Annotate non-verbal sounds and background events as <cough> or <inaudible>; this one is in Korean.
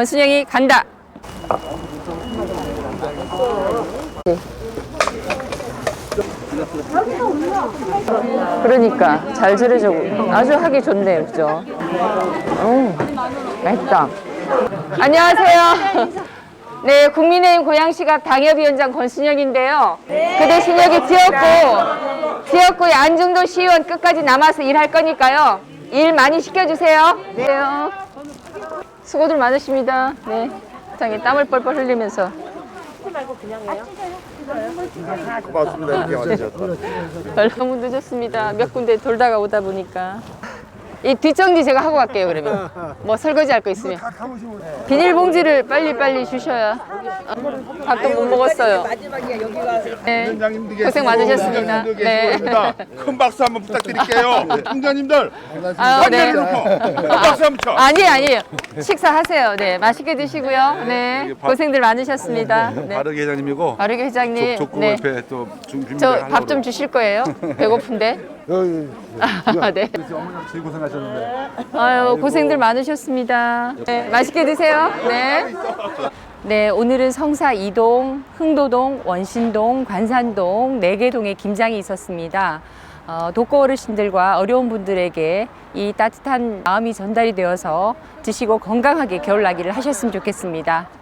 권순영이 간다. 그러니까 잘 절여주고 아주 하기 좋네요, 그죠? 음, 맛있다. 안녕하세요. 네, 국민의힘 고양시각 당협위원장 권순영인데요. 그 대신 여기 지역구, 지역구의 안중도 시의원 끝까지 남아서 일할 거니까요. 일 많이 시켜주세요. 네. 수고들 많으십니다. 네. 장에 땀을 뻘뻘 흘리면서. 고맙습니다. 이렇게 와주셨다. 너무 늦었습니다. 몇 군데 돌다가 오다 보니까. 이 뒷정리 제가 하고 갈게요, 그러면. 뭐 설거지 할 거 있으면. 비닐봉지를 빨리빨리 주셔야. 어, 밥도 못 먹었어요. 네. 고생 많으셨습니다. 네. 큰 박수 한번 부탁드릴게요. <laughs> 팀장님들 아유, 네. 놓고 큰 박수 한번 쳐. 아니에요, 아니에요. 식사하세요. 네. 맛있게 드시고요. 네. 고생들 많으셨습니다. 네. 바르게 회장님이고 바르게 회장님. 족구 네. 옆에 또 준비 저밥 좀 주실 거예요? <laughs> 배고픈데. 아, 네. 어머님 제일 고생하셨는데. 아유 고생들 많으셨습니다. 네, 맛있게 드세요. 네. 네, 오늘은 성사 이동, 흥도동, 원신동, 관산동 네 개 동에 김장이 있었습니다. 어, 독거 어르신들과 어려운 분들에게 이 따뜻한 마음이 전달이 되어서 드시고 건강하게 겨울나기를 하셨으면 좋겠습니다.